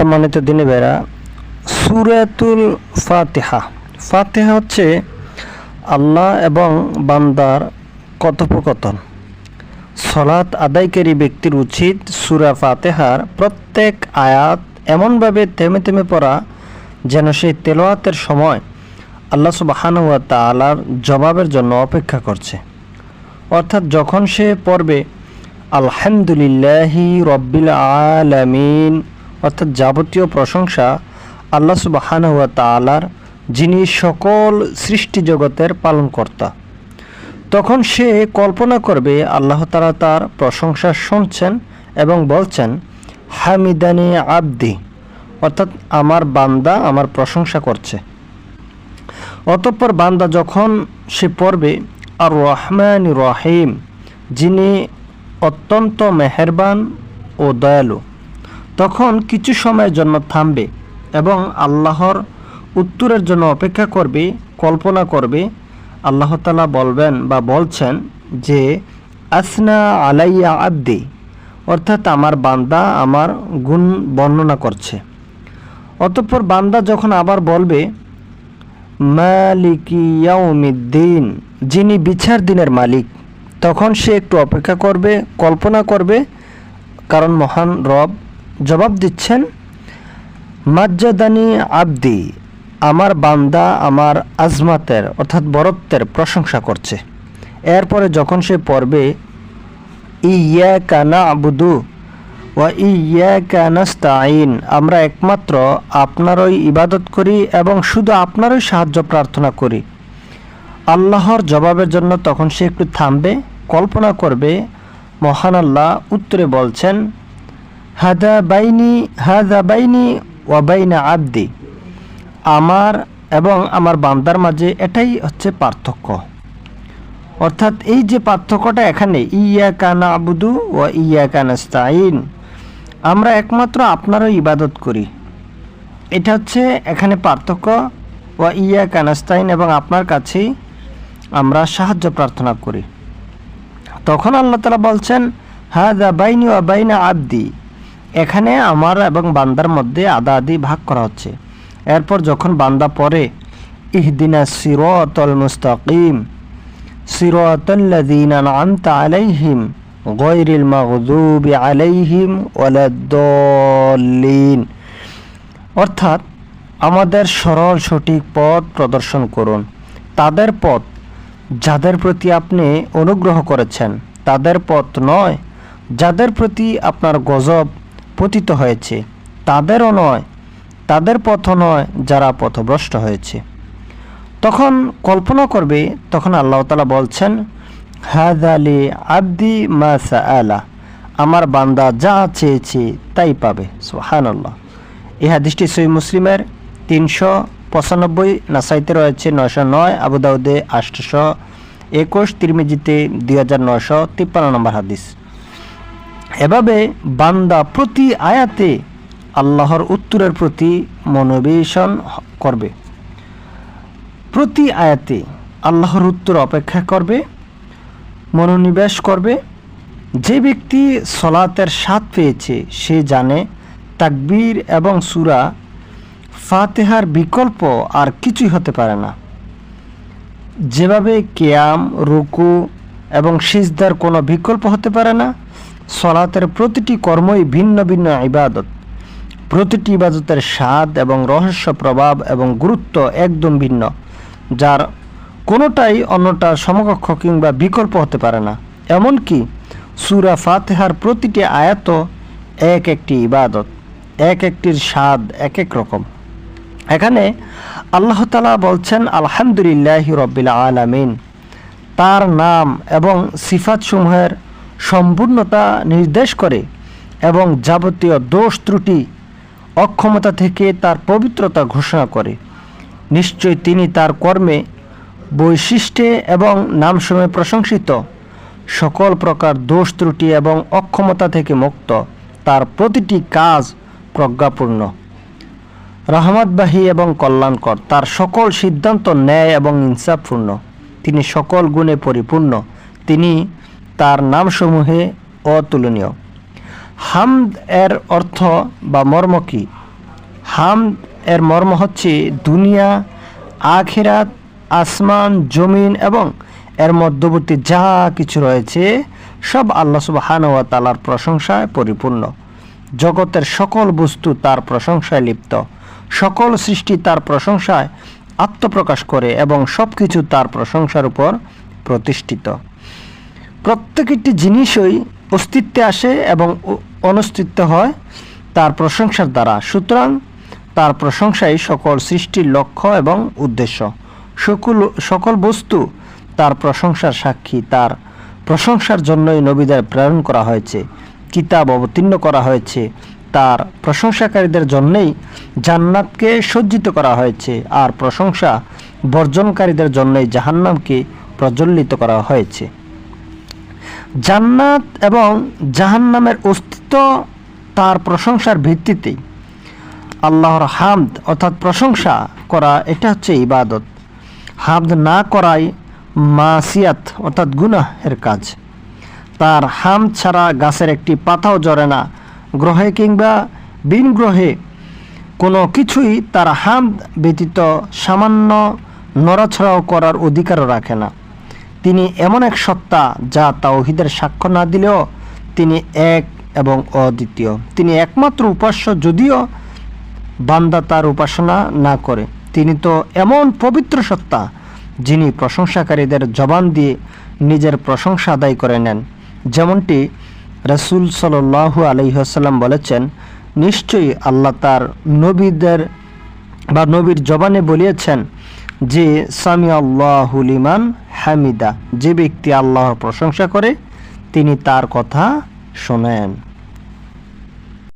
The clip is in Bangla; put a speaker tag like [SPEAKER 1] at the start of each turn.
[SPEAKER 1] সম্মানিত দিনে বেড়া সুরাতুল ফাতেহা। ফাতেহা হচ্ছে আল্লাহ এবং বান্দার কথোপকথন। সলাৎ আদায়কারী ব্যক্তির উচিত সুরা ফাতেহার প্রত্যেক আয়াত এমনভাবে থেমে থেমে পড়া যেন সেই তেলোয়াতের সময় আল্লাহ সুবাহানুয়া তালার জবাবের জন্য অপেক্ষা করছে। অর্থাৎ যখন সে পড়বে, আলহামদুলিল্লাহি রব্বিল আলামিন অর্থাৎ যাবতীয় প্রশংসা আল্লাহ সুবাহানুয়া তালার যিনি সকল সৃষ্টি জগতের পালনকর্তা। তখন সে কল্পনা করবে, আল্লাহ তালা তার প্রশংসা শুনছেন এবং বলছেন, হামিদানি আব্দি অর্থাৎ আমার বান্দা আমার প্রশংসা করছে। অতঃপর বান্দা যখন সে পড়বে আর রহমান রহিম যিনি অত্যন্ত মেহেরবান ও দয়ালু। তখন কিছু সময়ের জন্য থামবে এবং আল্লাহর উত্তরের জন্য অপেক্ষা করবে, কল্পনা করবে। আল্লাহ তালা বলবেন বা বলছেন যে, আসনা আলাইয়া আব্দি, অর্থাৎ আমার বান্দা আমার গুণ বর্ণনা করছে। অতঃপর বান্দা যখন আবার বলবে মালিকিয়াউমিদ্দিন যিনি বিচার দিনের মালিক, তখন সে একটু অপেক্ষা করবে, কল্পনা করবে, কারণ মহান রব জবাব দিচ্ছেন, মাজ্জাদানি আব্দি, আমার বান্দা আমার আজমাতের, অর্থাৎ বরত্বের প্রশংসা করছে। এরপরে যখন সে পড়বে ইয়া কানা আবুদু ওয়া ইয়া কানাস্তাইন আমরা একমাত্র আপনারই ইবাদত করি এবং শুধু আপনারই সাহায্য প্রার্থনা করি। আল্লাহর জবাবের জন্য তখন সে একটু থামবে, কল্পনা করবে, মহান আল্লাহ উত্তরে বলছেন হাদা বাইনি হাদা বাইনি ওয়াবাইনা আব্দি। আমার এবং আমার বান্দার মাঝে এটাই হচ্ছে পার্থক্য। অর্থাৎ এই যে পার্থক্যটা এখানে ইয়া কানা আবুদু ও ইয়া কানাস্তাইন আমরা একমাত্র আপনারও ইবাদত করি। এটা হচ্ছে এখানে পার্থক্য ও ইয়া কানাস্তাইন এবং আপনার কাছেই আমরা সাহায্য প্রার্থনা করি। তখন আল্লাহ তালা বলছেন হ্যাঁ দা বাইনি ও বাইনা আব্দি এখানে আমার এবং বান্দার মধ্যে আদা আদি ভাগ করা হচ্ছে। এরপর যখন বান্দা পড়ে, ইহদিনা সিরতল মুস্তাকিম সিরতল্লাযীনা আনতা আলাইহিম গয়রিল মাগদুবি আলাইহিম ওয়ালাদ্দাল্লিন অর্থাৎ আমাদের সরল সঠিক পথ প্রদর্শন করুন। তাদের পথ যাদের প্রতি আপনি অনুগ্রহ করেছেন, তাদের পথ নয়, যাদের প্রতি আপনার গজব পতিত হয়েছে। তাদেরও নয়, তাদের পথ নয় যারা পথভ্রষ্ট হয়েছে। তখন কল্পনা করবে, তখন আল্লাহ তালা বলছেন হাদ আলী আব্দি মা আলা আমার বান্দা যা চেয়েছে তাই পাবে। সোহান আল্লাহ এই হাদিসটি সই মুসলিমের তিনশো পঁচানব্বই, নাসাইতে রয়েছে নয়শো নয় আবুদাউদে আটশো একুশ, তিরমিজিতে দুই হাজার নয়শো তিপ্পান্ন নম্বর হাদিস। এভাবে বান্দা প্রতি আয়াতে আল্লাহর উত্তরের প্রতি মনোবেশন করবে। প্রতি আয়াতে আল্লাহর উত্তর অপেক্ষা করবে, মনোনিবেশ করবে। যে ব্যক্তি সলাতের স্বাদ পেয়েছে, সে জানে তাকবীর এবং সুরা ফাতেহার বিকল্প আর কিছুই হতে পারে না। যেভাবে কেয়াম, রুকু এবং সিজদার কোনো বিকল্প হতে পারে না সলাতের প্রতিটি কর্মই ভিন্ন ভিন্ন ইবাদত। প্রতিটি ইবাদতের স্বাদ এবং রহস্য প্রভাব এবং গুরুত্ব একদম ভিন্ন, যার কোনোটাই অন্যটা সমকক্ষ কিংবা বিকল্প হতে পারে না। এমনকি সুরা ফাতেহার প্রতিটি আয়াত এক একটি ইবাদত, এক একটির স্বাদ, এক এক রকম। এখানে আল্লাহ তালা বলছেন, আলহামদুলিল্লাহ রব্বিল আলামিন। তার নাম এবং সিফাতসমূহের সম্পূর্ণতা নির্দেশ করে এবং যাবতীয় দোষ ত্রুটি, অক্ষমতা থেকে তার পবিত্রতা ঘোষণা করে। নিশ্চয় তিনি তার কর্মে, বৈশিষ্ট্যে এবং নামসময়ে প্রশংসিত। সকল প্রকার দোষ ত্রুটি এবং অক্ষমতা থেকে মুক্ত। তার প্রতিটি কাজ প্রজ্ঞাপূর্ণ। রহমতবাহী এবং কল্যাণকর। তার সকল সিদ্ধান্ত ন্যায় এবং ইনসাফপূর্ণ। তিনি সকল গুণে পরিপূর্ণ। তিনি তার নামসমূহে অতুলনীয়। হামদ এর অর্থ বা মর্ম কি? হাম এর মর্ম হচ্ছে দুনিয়া, আখেরাত, আসমান, জমিন এবং এর মধ্যবর্তী যা কিছু রয়েছে, সব আল্লাহ সুবহান ওয়া তালার প্রশংসায় পরিপূর্ণ। জগতের সকল বস্তু তার প্রশংসায় লিপ্ত। সকল সৃষ্টি তার প্রশংসায় আত্মপ্রকাশ করে এবং সব কিছু তার প্রশংসার উপর প্রতিষ্ঠিত। প্রত্যেকটি জিনিসই অস্তিত্বে আসে এবং অনস্তিত্ব হয় তার প্রশংসার দ্বারা। সুতরাং তার প্রশংসাই সকল সৃষ্টির লক্ষ্য এবং উদ্দেশ্য। সকল সকল বস্তু তার প্রশংসার সাক্ষী। তার প্রশংসার জন্যই নবীদের প্রেরণ করা হয়েছে, কিতাব অবতীর্ণ করা হয়েছে। তার প্রশংসাকারীদের জন্যেই জান্নাতকে সজ্জিত করা হয়েছে। আর প্রশংসা বর্জনকারীদের জন্যই জাহান্নামকে প্রজ্বলিত করা হয়েছে। জান্নাত এবং জাহান্নামের অস্তিত্ব তার প্রশংসার ভিত্তিতেই। আল্লাহর হামদ অর্থাৎ প্রশংসা করা, এটা হচ্ছে ইবাদত। হামদ না করাই মাসিয়াত অর্থাৎ গুনাহের কাজ। তার হাম ছাড়া গাছের একটি পাতাও জড়ে না। গ্রহে কিংবা বিন গ্রহে কোনো কিছুই তার হাম ব্যতীত সামান্য নড়াছড়াও করার অধিকারও রাখে না। তিনি এমন এক সত্তা যা তাওহিদের সাক্ষ্য না দিলেও তিনি এক এবং অদ্বিতীয়। তিনি একমাত্র উপাস্য যদিও বান্দা তার উপাসনা না করে। তিনি তো এমন পবিত্র সত্তা যিনি প্রশংসাকারীদের জবান দিয়ে নিজের প্রশংসা আদায় করে নেন। যেমনটি রসুল সাল্লাহু আলহিহাসাল্লাম বলেছেন, নিশ্চয়ই আল্লাহ তার নবীদের বা নবীর জবানে বলিয়েছেন যে সামি আল্লাহুলিমান হামিদা যে ব্যক্তি আল্লাহর প্রশংসা করে তিনি তার কথা শোনেন।